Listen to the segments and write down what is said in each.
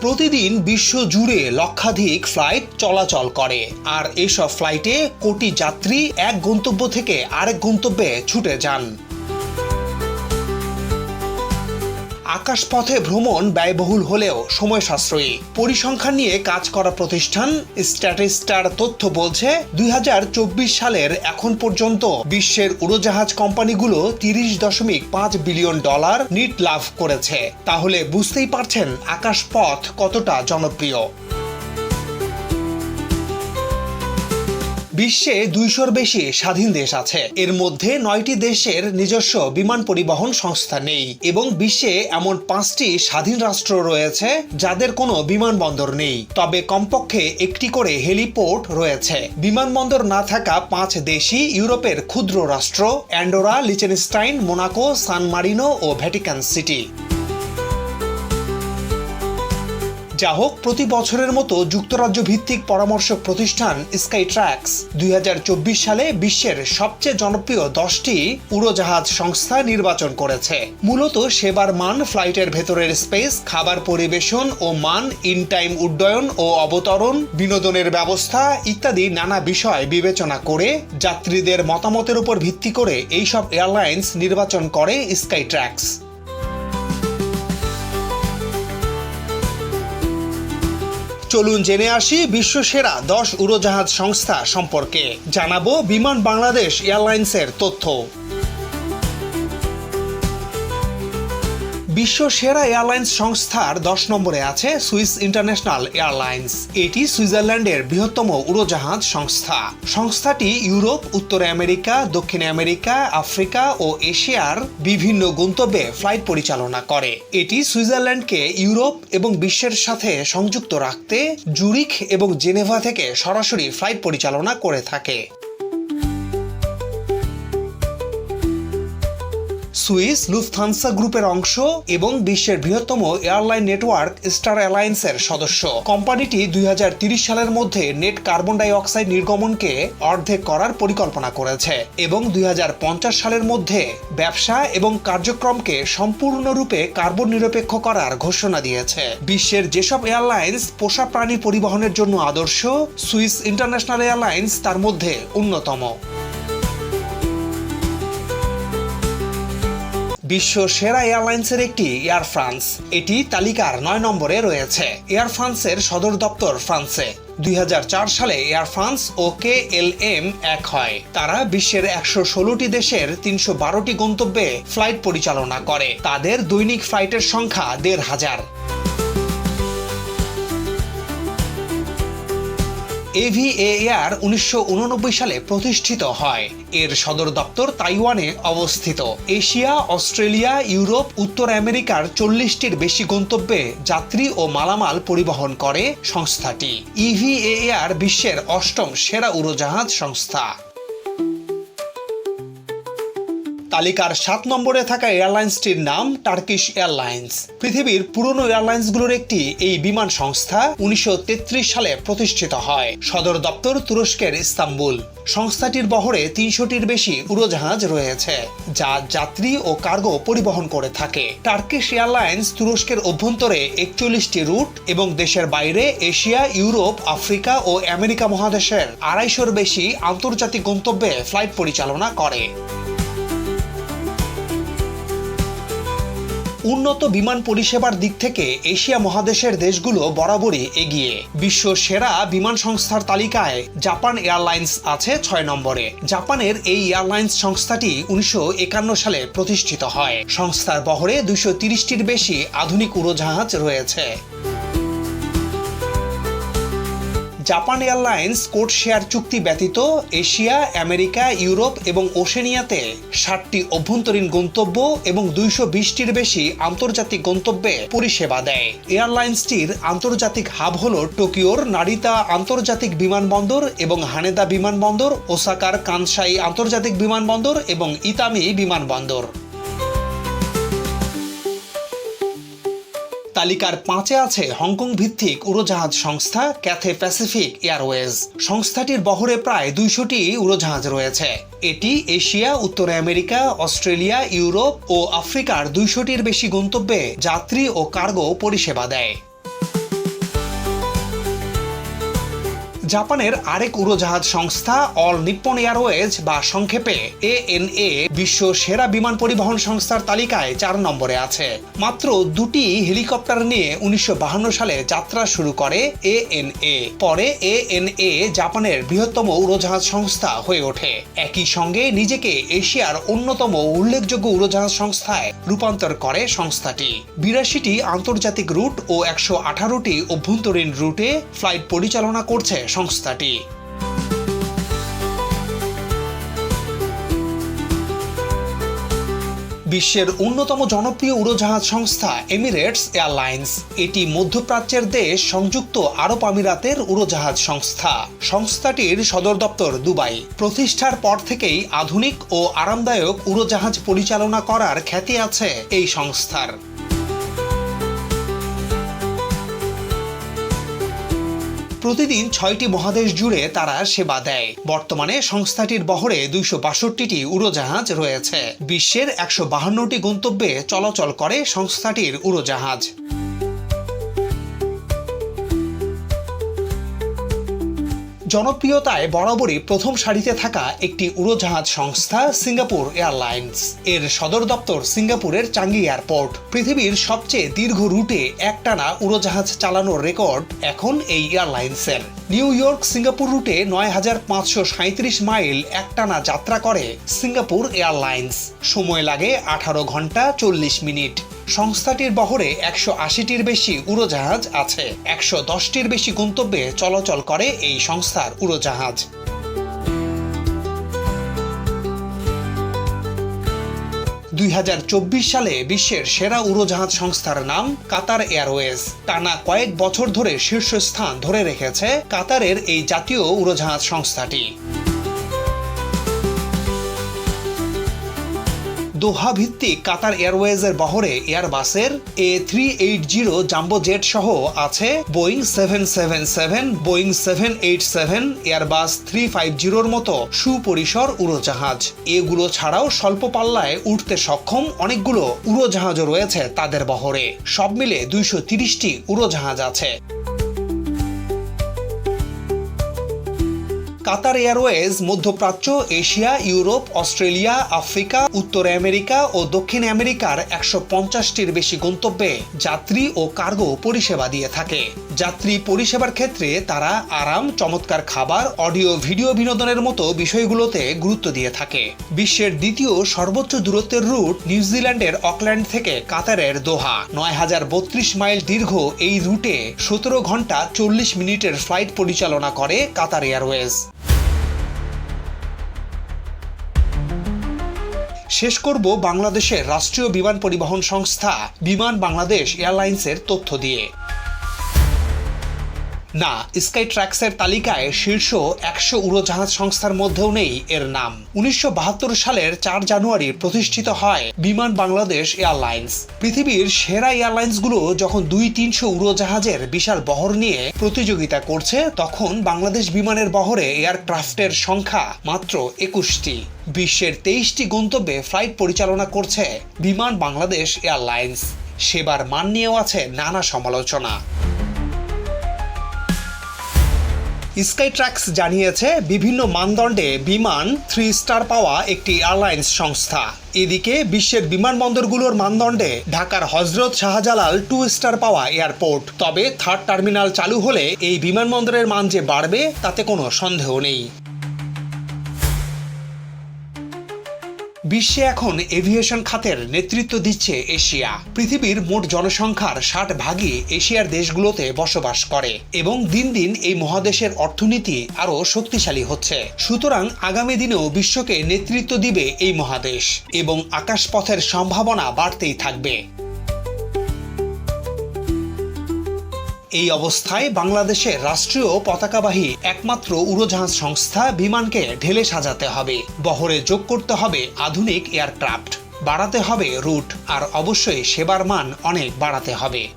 প্রতিদিন বিশ্ব জুড়ে লক্ষাধিক ফ্লাইট চলাচল করে। আর এসব ফ্লাইটে কোটি যাত্রী এক গন্তব্য থেকে আরেক গন্তব্যে ছুটে যান। আকাশপথে ভ্রমণ ব্যয়বহুল হলেও সময় সাশ্রয়ী। পরিসংখ্যান নিয়ে কাজ করা প্রতিষ্ঠান স্ট্যাটিস্টার তথ্য বলছে, দুই হাজার চব্বিশ সালের এখন পর্যন্ত বিশ্বের উড়োজাহাজ কোম্পানিগুলো তিরিশ দশমিক পাঁচ বিলিয়ন ডলার নিট লাভ করেছে। তাহলে বুঝতেই পারছেন আকাশপথ কতটা জনপ্রিয়। বিশ্বে দুইশোর বেশি স্বাধীন দেশ আছে। এর মধ্যে নয়টি দেশের নিজস্ব বিমান পরিবহন সংস্থা নেই এবং বিশ্বে এমন পাঁচটি স্বাধীন রাষ্ট্র রয়েছে যাদের কোনো বিমানবন্দর নেই। তবে কমপক্ষে একটি করে হেলিপোর্ট রয়েছে। বিমানবন্দর না থাকা পাঁচ দেশই ইউরোপের ক্ষুদ্র রাষ্ট্র, Andorra, Liechtenstein, Monaco, San Marino ও ভ্যাটিকান সিটি। যা হোক, প্রতি বছরের মতো যুক্তরাজ্য ভিত্তিক পরামর্শক প্রতিষ্ঠান স্কাই ট্র্যাক্স দুই হাজার চব্বিশ সালে বিশ্বের সবচেয়ে জনপ্রিয় দশটি উড়োজাহাজ সংস্থা নির্বাচন করেছে। মূলত সেবার মান, ফ্লাইটের ভেতরের স্পেস, খাবার পরিবেশন ও মান ইন টাইম উড্ডয়ন ও অবতরণ, বিনোদনের ব্যবস্থা ইত্যাদি নানা বিষয় বিবেচনা করে যাত্রীদের মতামতের উপর ভিত্তি করে এইসব এয়ারলাইন্স নির্বাচন করে স্কাই ট্র্যাক্স চলুন জেনে আসি বিশ্ব সেরা দশ উড়োজাহাজ সংস্থা সম্পর্কে। জানাব বিমান বাংলাদেশ এয়ারলাইন্সের তথ্য। বিশ্ব সেরা এয়ারলাইন্স সংস্থার দশ নম্বরে আছে সুইস ইন্টারন্যাশনাল এয়ারলাইন্স। এটি সুইজারল্যান্ডের বৃহত্তম উড়োজাহাজ সংস্থা। সংস্থাটি ইউরোপ, উত্তর আমেরিকা, দক্ষিণ আমেরিকা, আফ্রিকা ও এশিয়ার বিভিন্ন গন্তব্যে ফ্লাইট পরিচালনা করে। এটি সুইজারল্যান্ডকে ইউরোপ এবং বিশ্বের সাথে সংযুক্ত রাখতে জুরিখ এবং জেনেভা থেকে সরাসরি ফ্লাইট পরিচালনা করে থাকে। সুইস, লুফথানসা গ্রুপের অংশ এবং বিশ্বের বৃহত্তম এয়ারলাইন নেটওয়ার্ক স্টার অ্যালায়েন্সের সদস্য। কোম্পানিটি দুই সালের মধ্যে নেট কার্বন ডাই অক্সাইড নির্গমনকে অর্ধেক করার পরিকল্পনা করেছে এবং দুই হাজার পঞ্চাশ সালের মধ্যে ব্যবসা এবং কার্যক্রমকে সম্পূর্ণরূপে কার্বন নিরপেক্ষ করার ঘোষণা দিয়েছে। বিশ্বের যেসব এয়ারলাইন্স পোষা প্রাণী পরিবহনের জন্য আদর্শ, সুইস ইন্টারন্যাশনাল এয়ারলাইন্স তার মধ্যে অন্যতম। বিশ্ব সেরা এয়ারলাইন্সের একটি এয়ার ফ্রান্স। এটি তালিকার নয় নম্বরে রয়েছে। এয়ার ফ্রান্সের সদর দপ্তর ফ্রান্সে। দুই হাজার চার সালে এয়ার ফ্রান্স ও কে এল এম এক হয়। তারা বিশ্বের একশো ষোলোটি দেশের তিনশো বারোটি গন্তব্যে ফ্লাইট পরিচালনা করে। তাদের দৈনিক ফ্লাইটের সংখ্যা দেড় হাজার। এভিএআর উনিশশো সালে প্রতিষ্ঠিত হয়। এর সদর দপ্তর তাইওয়ানে অবস্থিত। এশিয়া, অস্ট্রেলিয়া, ইউরোপ, উত্তর আমেরিকার চল্লিশটির বেশি গন্তব্যে যাত্রী ও মালামাল পরিবহন করে সংস্থাটি। ইভিএআর বিশ্বের অষ্টম সেরা উড়োজাহাজ সংস্থা। তালিকার সাত নম্বরে থাকা এয়ারলাইন্সটির নাম টার্কিশ এয়ারলাইন্স। পৃথিবীর পুরনো এয়ারলাইন্সগুলোর একটি এই বিমান সংস্থা উনিশশো তেত্রিশ সালে প্রতিষ্ঠিত হয়। সদর দপ্তর তুরস্কের ইস্তাম্বুল। সংস্থাটির বহরে তিনশোটির বেশি উড়োজাহাজ রয়েছে, যা যাত্রী ও কার্গো পরিবহন করে থাকে। টার্কিশ এয়ারলাইন্স তুরস্কের অভ্যন্তরে একচল্লিশটি রুট এবং দেশের বাইরে এশিয়া, ইউরোপ, আফ্রিকা ও আমেরিকা মহাদেশের আড়াইশোর বেশি আন্তর্জাতিক গন্তব্যে ফ্লাইট পরিচালনা করে। উন্নত বিমান পরিষেবার দিক থেকে এশিয়া মহাদেশের দেশগুলো বরাবরই এগিয়ে। বিশ্ব সেরা বিমান সংস্থার তালিকায় জাপান এয়ারলাইন্স আছে ছয় নম্বরে। জাপানের এই এয়ারলাইন্স সংস্থাটি উনিশশো একান্ন সালে প্রতিষ্ঠিত হয়। সংস্থার বহরে দুশো তিরিশটির বেশি আধুনিক উড়োজাহাজ রয়েছে। জাপান এয়ারলাইন্স কোড শেয়ার চুক্তি ব্যতীত এশিয়া, আমেরিকা, ইউরোপ এবং ওশেনিয়াতে ষাটটি অভ্যন্তরীণ গন্তব্য এবং দুইশো বিশটির বেশি আন্তর্জাতিক গন্তব্যে পরিষেবা দেয়। এয়ারলাইন্সটির আন্তর্জাতিক হাব হল টোকিওর নারিতা আন্তর্জাতিক বিমানবন্দর এবং হানেদা বিমানবন্দর, ওসাকার কানসাই আন্তর্জাতিক বিমানবন্দর এবং ইতামি বিমানবন্দর। তালিকার পাঁচে আছে হংকং ভিত্তিক উড়োজাহাজ সংস্থা ক্যাথে প্যাসিফিক এয়ারওয়েজ। সংস্থাটির বহরে প্রায় দুইশোটি উড়োজাহাজ রয়েছে। এটি এশিয়া, উত্তর আমেরিকা, অস্ট্রেলিয়া, ইউরোপ ও আফ্রিকার দুইশোটির বেশি গন্তব্যে যাত্রী ও কার্গো পরিষেবা দেয়। জাপানের আরেক উড়োজাহাজ সংস্থা অল নিপ্পন এয়ারওয়েজ বা সংক্ষেপে এএনএ বিশ্ব সেরা বিমান পরিবহন সংস্থার তালিকায় চার নম্বরে আছে। মাত্র দুটি হেলিকপ্টার নিয়ে উনিশশো সালে যাত্রা শুরু করে এএনএ পরে এএনএ জাপানের বৃহত্তম উড়োজাহাজ সংস্থা হয়ে ওঠে। একই সঙ্গে নিজেকে এশিয়ার অন্যতম উল্লেখযোগ্য উড়োজাহাজ সংস্থায় রূপান্তর করে সংস্থাটি। বিরাশিটি আন্তর্জাতিক রুট ও একশো আঠারোটি অভ্যন্তরীণ রুটে ফ্লাইট পরিচালনা করছে সংস্থাটি। বিশ্বের অন্যতম জনপ্রিয় উড়োজাহাজ সংস্থা এমিরেটস এয়ারলাইন্স এটি মধ্যপ্রাচ্যের দেশ সংযুক্ত আরব আমিরাতের উড়োজাহাজ সংস্থা। সংস্থাটির সদর দপ্তর দুবাই। প্রতিষ্ঠার পর থেকেই আধুনিক ও আরামদায়ক উড়োজাহাজ পরিচালনা করার খ্যাতি আছে এই সংস্থার। প্রতিদিন ছয়টি মহাদেশ জুড়ে তারা সেবা দেয়। বর্তমানে সংস্থাটির বহরে দুইশো বাষট্টিটি উড়োজাহাজ রয়েছে। বিশ্বের একশো বাহান্নটি গন্তব্যে চলাচল করে সংস্থাটির উড়োজাহাজ। জনপ্রিয়তায় বরাবরই প্রথম সারিতে থাকা একটি উড়োজাহাজ সংস্থা সিঙ্গাপুর এয়ারলাইন্স। এর সদর দপ্তর সিঙ্গাপুরের চাঙ্গি এয়ারপোর্ট। পৃথিবীর সবচেয়ে দীর্ঘ রুটে একটানা উড়োজাহাজ চালানোর রেকর্ড এখন এই এয়ারলাইন্সের। নিউ ইয়র্ক সিঙ্গাপুর রুটে নয় হাজার পাঁচশো সাঁত্রিশ মাইল একটানা যাত্রা করে সিঙ্গাপুর এয়ারলাইন্স। সময় লাগে আঠারো ঘণ্টা চল্লিশ মিনিট। সংস্থাটির বহরে একশো আশিটির বেশি উড়োজাহাজ আছে। একশো দশটির বেশি গন্তব্যে চলাচল করে এই সংস্থার উড়োজাহাজ। দুই হাজার চব্বিশ সালে বিশ্বের সেরা উড়োজাহাজ সংস্থার নাম কাতার এয়ারওয়েজ। টানা কয়েক বছর ধরে শীর্ষস্থান ধরে রেখেছে কাতারের এই জাতীয় উড়োজাহাজ সংস্থাটি। দোহা ভিত্তিক কাতার এয়ারওয়েজের বহরে এয়ারবাসের A three eight zero jumbo jet সহ আছে Boeing seven seven seven, Boeing seven eight seven, Airbus three five জিরোর মতো সুপরিসর উড়োজাহাজ। এগুলো ছাড়াও স্বল্প পাল্লায় উঠতে সক্ষম অনেকগুলো উড়োজাহাজও রয়েছে তাদের বহরে। সব মিলে দুইশো তিরিশটি উড়োজাহাজ আছে। কাতার এয়ারওয়েজ মধ্যপ্রাচ্য, এশিয়া, ইউরোপ, অস্ট্রেলিয়া, আফ্রিকা, উত্তর আমেরিকা ও দক্ষিণ আমেরিকার একশো পঞ্চাশটির বেশি গন্তব্যে যাত্রী ও কার্গো পরিষেবা দিয়ে থাকে। যাত্রী পরিষেবার ক্ষেত্রে তারা আরাম, চমৎকার খাবার, অডিও, ভিডিও বিনোদনের মতো বিষয়গুলোতে গুরুত্ব দিয়ে থাকে। বিশ্বের দ্বিতীয় সর্বোচ্চ দূরত্বের রুট নিউজিল্যান্ডের অকল্যান্ড থেকে কাতারের দোহা। নয় হাজার বত্রিশ মাইল দীর্ঘ এই রুটে সতেরো ঘণ্টা চল্লিশ মিনিটের ফ্লাইট পরিচালনা করে কাতার এয়ারওয়েজ। শেষ করব বাংলাদেশের রাষ্ট্রীয় বিমান পরিবহন সংস্থা বিমান বাংলাদেশ এয়ারলাইন্সের তথ্য দিয়ে। না স্কাই ট্র্যাক্সের তালিকায় শীর্ষ একশো উড়োজাহাজ সংস্থার মধ্যেও নেই এর নাম। উনিশশো বাহাত্তর সালের চার জানুয়ারি প্রতিষ্ঠিত হয় বিমান বাংলাদেশ এয়ারলাইন্স। পৃথিবীর সেরা এয়ারলাইন্সগুলো যখন দুই তিনশো উড়োজাহাজের বিশাল বহর নিয়ে প্রতিযোগিতা করছে, তখন বাংলাদেশ বিমানের বহরে এয়ারক্রাফটের সংখ্যা মাত্র একুশটি। বিশ্বের তেইশটি গন্তব্যে ফ্লাইট পরিচালনা করছে বিমান বাংলাদেশ এয়ারলাইন্স। সেবার মান নিয়েও আছে নানা সমালোচনা। স্কাই ট্র্যাক্স জানিয়েছে, বিভিন্ন মানদণ্ডে বিমান থ্রি স্টার পাওয়া একটি এয়ারলাইন্স সংস্থা। এদিকে বিশ্বের বিমানবন্দরগুলোর মানদণ্ডে ঢাকার হজরত শাহজালাল টু স্টার পাওয়া এয়ারপোর্ট তবে থার্ড টার্মিনাল চালু হলে এই বিমানবন্দরের মান যে বাড়বে, তাতে কোনো সন্দেহ নেই। বিশ্বে এখন এভিয়েশন খাতের নেতৃত্ব দিচ্ছে এশিয়া। পৃথিবীর মোট জনসংখ্যার ষাট ভাগই এশিয়ার দেশগুলোতে বসবাস করে এবং দিন দিন এই মহাদেশের অর্থনীতি আরও শক্তিশালী হচ্ছে। সুতরাং আগামী দিনেও বিশ্বকে নেতৃত্ব দিবে এই মহাদেশ এবং আকাশপথের সম্ভাবনা বাড়তেই থাকবে। এই অবস্থায় বাংলাদেশের রাষ্ট্রীয় পতাকাবাহী একমাত্র উড়োজাহাজ সংস্থা বিমানকে ঢেলে সাজাতে হবে। বহরে যোগ করতে হবে আধুনিক এয়ারক্রাফট। বাড়াতে হবে রুট, আর অবশ্যই সেবার মান অনেক বাড়াতে হবে।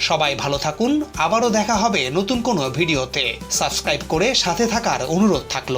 সবাই ভালো থাকুন, আবারও দেখা হবে নতুন কোনো ভিডিওতে। সাবস্ক্রাইব করে সাথে থাকার অনুরোধ থাকল।